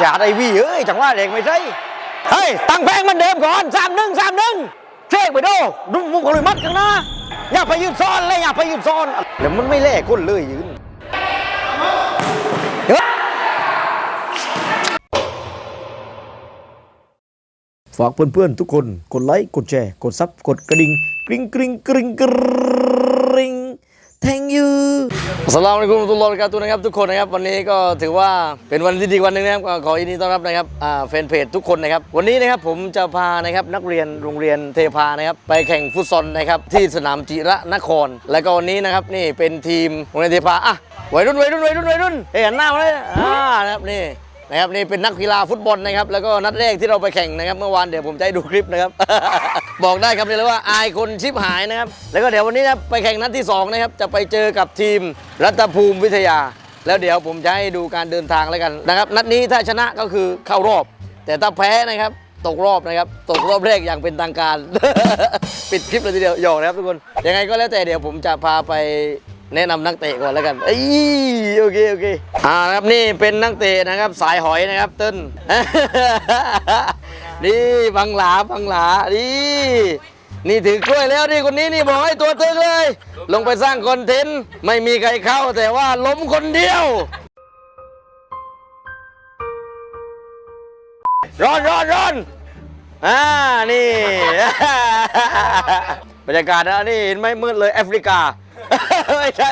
ฉาดไอวี่เอ้ยจังหวะเด็กไม่ใช่เฮ้ยตั้งแพงเหมันเดิมก่อนสามหนึ่งสามหนึ่งเช็คไปดูดุมุงคนเลยมัดกันนะอย่าไปยืนซ้อนเลยอย่าไปยืนซ้อนแล้วมันไม่แลกก้นเลยยืนเฮ้ยฝากเพื่อนๆทุกคน กดไลค์ กดแชร์ กดซับ กดกระดิ่งกริ๊งกริ๊งกริ๊งกริ๊ง thank you สลามอะลัยกุมตุลลอฮ์วะบะเราะกาตุฮ์นะครับทุกคนนะครับวันนี้ก็ถือว่าเป็นวันที่ดีวันหนึ่งนะครับขอยินดีต้อนรับนะครับแฟนเพจทุกคนนะครับวันนี้นะครับผมจะพานะครับนักเรียนโรงเรียนเทพานะครับไปแข่งฟุตซอลนะครับที่สนามจิระนคร แล้วก็วันนี้นะครับนี่เป็นทีมโรงเรียนเทพาอะวัยรุ่นวัยรุ่นวัยรุ่นวัยรุ่นเหันหน้ามาเลยอ่านะครับนี่นะครับนี่เป็นนักกีฬาฟุตบอลนะครับแล้วก็นัดแรกที่เราไปแข่งนะครับ เมื่อวานเดี๋ยวผมจะให้ดูคลิปนะครับ บอกได้ครับเลยว่าอายคนชิบหายนะครับ แล้วก็เดี๋ยววันนี้นะไปแข่งนัดที่สองนะครับจะไปเจอกับทีมรัตภูมิวิทยา แล้วเดี๋ยวผมจะให้ดูการเดินทางแล้วกันนะครับ นัดนี้ถ้าชนะก็คือเข้ารอบ แต่ถ้าแพ้นะครับตกรอบนะครับ ตกรอบแรกอย่างเป็นทางการ ปิดคลิปเลยทีเดียวหยอกนะครับทุกคนยังไงก็แล้วแต่เดี๋ยวผมจะพาไปแนะนำนักเตะก่อนแล้วกันเอ้ยโอเคโอเคอ่านะครับนี่เป็นนักเตะนะครับ สายหอยนะครับเติ้ล นี่บังหลาบังหลานี่นี่ถือกล้วยแล้วนี่คนนี้นี่บอกให้ตัวตึงเลย ลงไปสร้างคอนเทนต์ไม่มีใครเข้าแต่ว่าล้มคนเดียว ร้อนร้อนร้อนอ่านี่ บรรยากาศนะนี่เห็นไหมมืดเลยแอฟริกา ไม่ใช่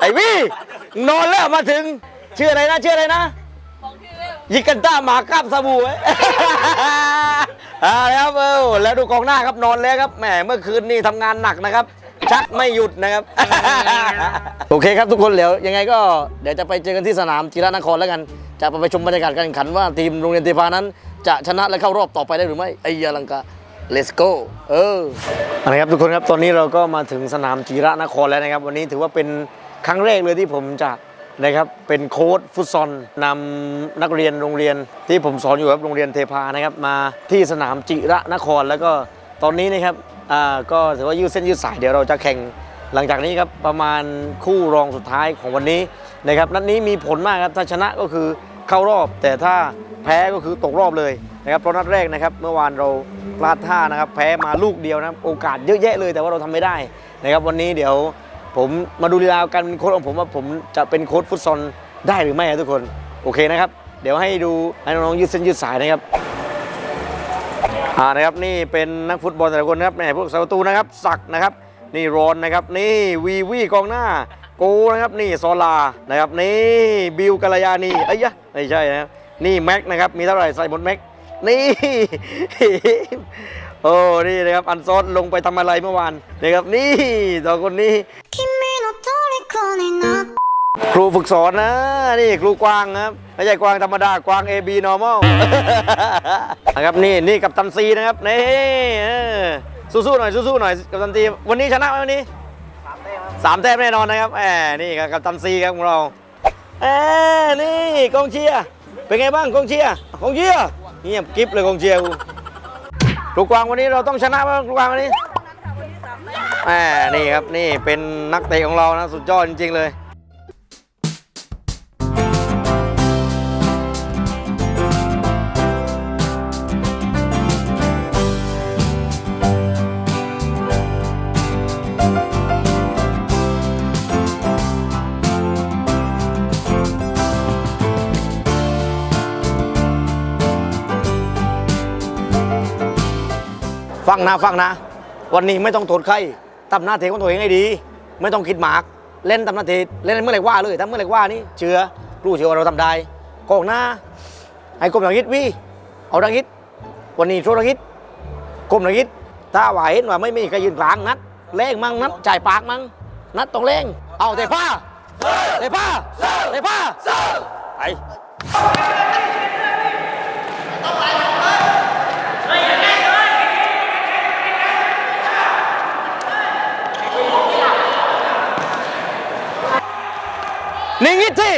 ไอ้วี่นอนแล้วมาถึง ชื่ออะไรนะชื่ออะไรนะยิกันต้าหมากราบสบู่ไว้อ่าครับเออแล้วดูกองหน้าครับนอนแล้วครับแหมเมื่อคืนนี่ทำงานหนักนะครับ ชักไม่หยุดนะครับ โอเคครับทุกคนเดี๋ยวยังไงก็เดี๋ยวจะไปเจอกันที่สนามจิรนครแล้วกัน จะไปชมบรรยากาศการแข่งขันว่าทีมโรงเรียนเทพานั้น จะชนะและเข้ารอบต่อไปได้หรือไม่ไอ้ยาลังกา let's go เออเอาละครับทุกคนครับตอนนี้เราก็มาถึงสนามจิระนครแล้วนะครับ วันนี้ถือว่าเป็นครั้งแรกเลยที่ผมจะ นะครับเป็นโค้ชฟุตซอลนำนักเรียนโรงเรียนที่ผมสอนอยู่ครับโรงเรียนเทพานะครับมาที่สนามจิระนคร แล้วก็ตอนนี้นะครับอ่าก็ถือว่ายืดเส้นยืดสายเดี๋ยวเราจะแข่งหลังจากนี้ครับประมาณคู่รองสุดท้ายของวันนี้นะครับนัดนี้มีผลมากครับถ้าชนะก็คือเข้ารอบ แต่ถ้าแพ้ก็คือตกรอบเลยนะครับเพราะนัดแรกนะครับเมื่อวานเราพลาดท่านะครับแพ้มาลูกเดียวนะครับโอกาสเยอะแยะเลยแต่ว่าเราทำไม่ได้นะครับวันนี้เดี๋ยว ผมมาดูลีลาการเป็นโค้ชของผมว่าผมจะเป็นโค้ชฟุตซอลได้หรือไม่ครับทุกคนโอเคนะครับ เดี๋ยวให้ดูให้น้องๆยืดเส้นยืดสายนะครับอ่านะครับนี่เป็นนักฟุตบอลแต่ละคนนะครับนี่พวกซาวตูนะครับสักนะครับ นี่รอนนะครับ นี่วีวีกองหน้าโกนะครับนี่โซลานะครับ นี่บิวกัลยานีเอ้ยะไม่ใช่นะนี่แม็กนะครับมีเท่าไหร่ใส่หมดแม็กนี่โอ้นี่นะครับอันซอสลงไปทำอะไรเมื่อวานนะครับนี่ต่องคนนี้ ครูฝึกสอนนะ นี่ครูกวางครับไม่ใช่กวางธรรมดากวาง AB normal นะครับนี่นี่กับตันซีนะครับนี่สู้ๆหน่อยสู้ๆหน่อยกับตันซีวันนี้ชนะไหมวันนี้สามแต้มแน่นอนนะครับแหมนี่ครับกับตันซีครับของเราแหมนี่กองเชียร์เป็นไงบ้างกองเชียร์กองเชียร์เงียบกริบเลยกองเชียร์กูครูกวางวันนี้เราต้องชนะไหมครูกวางวันนี้แหมนี่ครับนี่เป็นนักเตะของเรานะสุดยอดจริงๆเลย ฟังนะฟังนะ วันนี้ไม่ต้องโทษใครทำหน้าที่ของตัวเองให้ดี ไม่ต้องคิดหมากเล่นทำหน้าที่เล่นเมื่อไหร่ว่าเลยถ้าเมื่อไหร่ว่านี่เชื่อรู้เชื่อว่าเราทำได้กองหน้าให้กลมอย่างฮิตวิเอาดังฮิตวันนี้โชว์ดังฮิตกลมดังฮิตถ้าว่าเห็นว่าไม่มีใครยืนกลางนัดเล่งมั่งนัดจ่ายปากมั่งนัดต้องเล่งเอาเตะผ้าเตะผ้าเตะผ้าไป งนิดสิ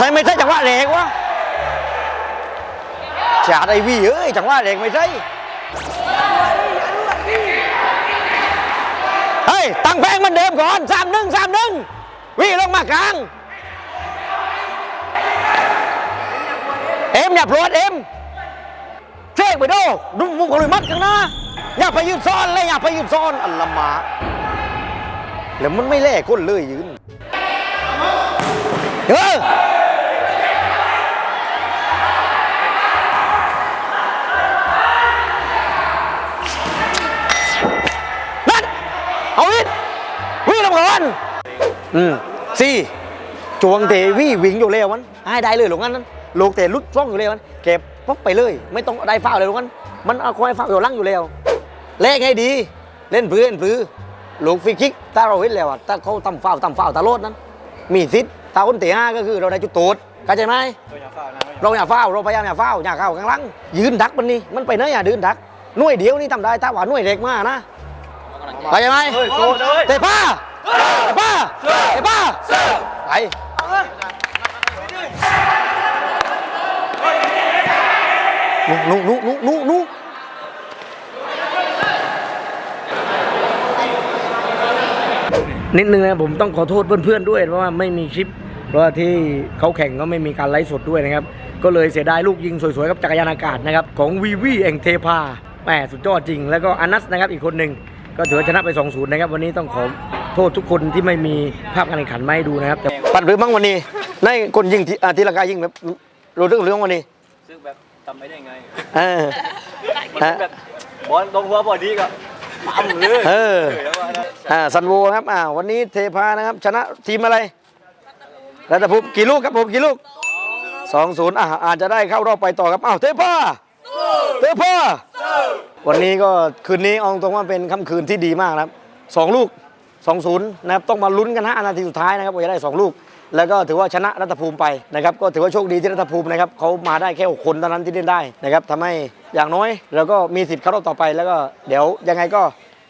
ทำไมไม่ใช่จังหวะเหล็กวะจาไอวี่เอ้ยจังหวะเด็กไม่ใช่เฮ้ยตั้งแพงมันเดิมก่อนสามหนึ่งสามหนึ่งวี่ลงมากลางเอ็มอย่าพลวดเอ็ม เช็คไปดูดูมุงคนเลยมัดกันนะอย่าไปยืนซ้อนเลยอย่าไปยืนซ้อนอัลละมาแล้วมันไม่แลก้นเลยยืนเออนั่นเอาอีกวิ่งลงก่อนอืมสี่จวงเตวี่วิ่งอยู่แล้วมันให้ได้เลยหลงงั้นนั้นลูกเตะลุดช่องอยู่แล้วมันเก็บ ปุ๊บไปเลย ไม่ต้องได้ฟาวเลยหลงงั้นมันเอาคอยฟาวอยู่หลังอยู่แล้วเลขให้ดี เล่นพื้นเล่นพื้นลูกฟรีคิกถ้าเราเห็นแล้วอะถ้าเขาทำฟาวทำฟาวตลอดนั้น มีสิทธิ์ถ้าคนเตะห้าก็คือเราได้จุดโทษเข้าใจไหมเราอย่าฟาวเราพยายามอย่าฟาวอย่าเข้าข้างหลังยืนดักมันนี่มันไปเนื้อย่ายืนดักหน่วยเดียวนี่ทำได้ถ้าว่าหน่วยเล็กมากนะเข้าใจไหมเตะป้าเตะป้าเตะป้าไป นุนุนุนุนุนุนิดนึงนะผมต้องขอโทษเพื่อนๆด้วยเพราะว่าไม่มีคลิป เพราะที่เขาแข่งก็ไม่มีการไลฟ์สดด้วยนะครับ ก็เลยเสียดายลูกยิงสวยๆกับจักรยานอากาศนะครับ ของวีวีเองเทพาแหมสุดยอดจริง แล้วก็อนัสนะครับอีกคนหนึ่งก็ถือว่าชนะไป 2-0 นะครับ วันนี้ต้องขอโทษทุกคนที่ไม่มีภาพการแข่งขันมาให้ดูนะครับปัดหรือบ้างวันนี้ในคนยิงที่ทีละกายยิงแบบรู้เรื่องเรื่องวันนี้ซึ่งแบบ ทำไม่ได้ไงเออ มันเป็นแบบบอลตรงหัวบอลดีก็ปั๊มเลยเออเฉยๆว่านะอ่าซันโวครับอ่าวันนี้เทพานะครับ ชนะทีมอะไรรัตภูมิกี่ลูกครับผมกี่ลูกสองศูนย์อ่าอาจจะได้เข้ารอบไปต่อครับอ้าวเทพาเทพาวันนี้ก็คืนนี้เอาตรงว่าเป็นค่ำคืนที่ดีมากนะครับสองลูกสองศูนย์นะครับต้องมาลุ้นกันฮะนาทีสุดท้ายนะครับว่าจะได้สองลูก แล้วก็ถือว่าชนะรัตภูมิไปนะครับก็ถือว่าโชคดีที่รัตภูมินะครับเขามาได้แค่หกคนเท่านั้นที่เล่นได้นะครับทำให้อย่างน้อยเราก็มีสิทธิ์เข้ารอบต่อไปแล้วก็เดี๋ยวยังไงก็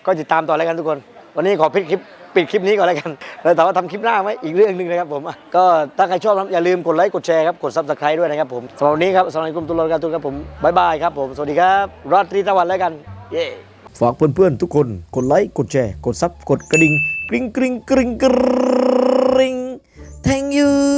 ก็ติดตามต่อแล้วกันทุกคน วันนี้ขอปิดคลิปปิดคลิปนี้ก่อนแล้วกันแล้วแต่ว่าทำคลิปหน้าไว้อีกเรื่องหนึ่งนะครับผมก็ถ้าใครชอบอย่าลืมกดไลค์กดแชร์ครับกดซับสไครต์ด้วยนะครับผมสำหรับวันนี้ครับสำหรับกลุ่มตุลาการตุลครับผมบายบายครับผมสวัสดีครับราตรีตะวันแล้วกันเย้ฝากเพื่อนๆทุกคนกดไลค์กดแชร์กดซับกดกระดิ่งกริ๊งกริ๊งกริ๊งกริ๊ง Thank you.